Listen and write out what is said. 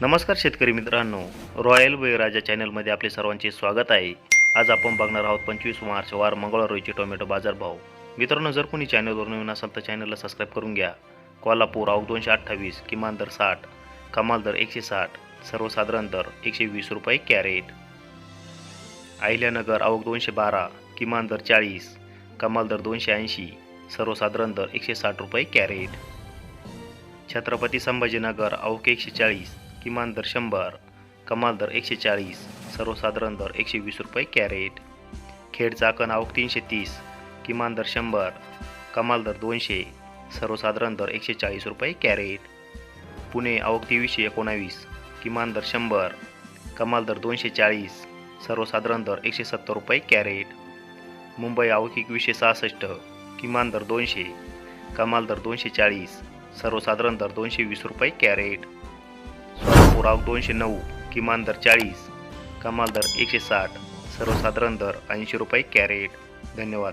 नमस्कार शेतकरी मित्रांनो. रॉयल वेराजा चॅनलमध्ये आपले सर्वांचे स्वागत आहे. आज आपण बघणार आहोत पंचवीस मार्च वार मंगळवार रोजचे टोमॅटो बाजारभाव मित्रांनो जर कोणी चॅनलवर नवीन असाल तर चॅनलला सबस्क्राईब करून घ्या. कोल्हापूर आवक दोनशे अठ्ठावीस किमान दर साठ कमाल दर एकशे साठ सर्वसाधारण दर एकशे वीस रुपये कॅरेट. अहिल्यानगर आवक दोनशे बारा किमान दर चाळीस कमाल दर दोनशे ऐंशी सर्वसाधारण दर एकशे साठ रुपये कॅरेट. छत्रपती संभाजीनगर आवक एकशे चाळीस किमान दर शंभर कमाल दर एकशे चाळीस सर्वसाधारण दर एकशे वीस रुपये कॅरेट. खेड चाकण आवक तीनशे तीस किमान दर शंभर कमाल दर दोनशे सर्वसाधारण दर एकशे चाळीस रुपये कॅरेट. पुणे आवक तेवीसशे एकोणावीस किमान दर शंभर कमाल दर दोनशे चाळीस सर्वसाधारण दर एकशे सत्तर रुपये कॅरेट. मुंबई आवक एकवीसशे सहासष्ट किमान दर दोनशे कमाल दर दोनशे चाळीस सर्वसाधारण दर दोनशे वीस रुपये कॅरेट. सोलापूर दोनशे नऊ किमान दर चाळीस कमाल दर एकशे साठ सर्वसाधारण दर ऐंशी रुपये कॅरेट. धन्यवाद.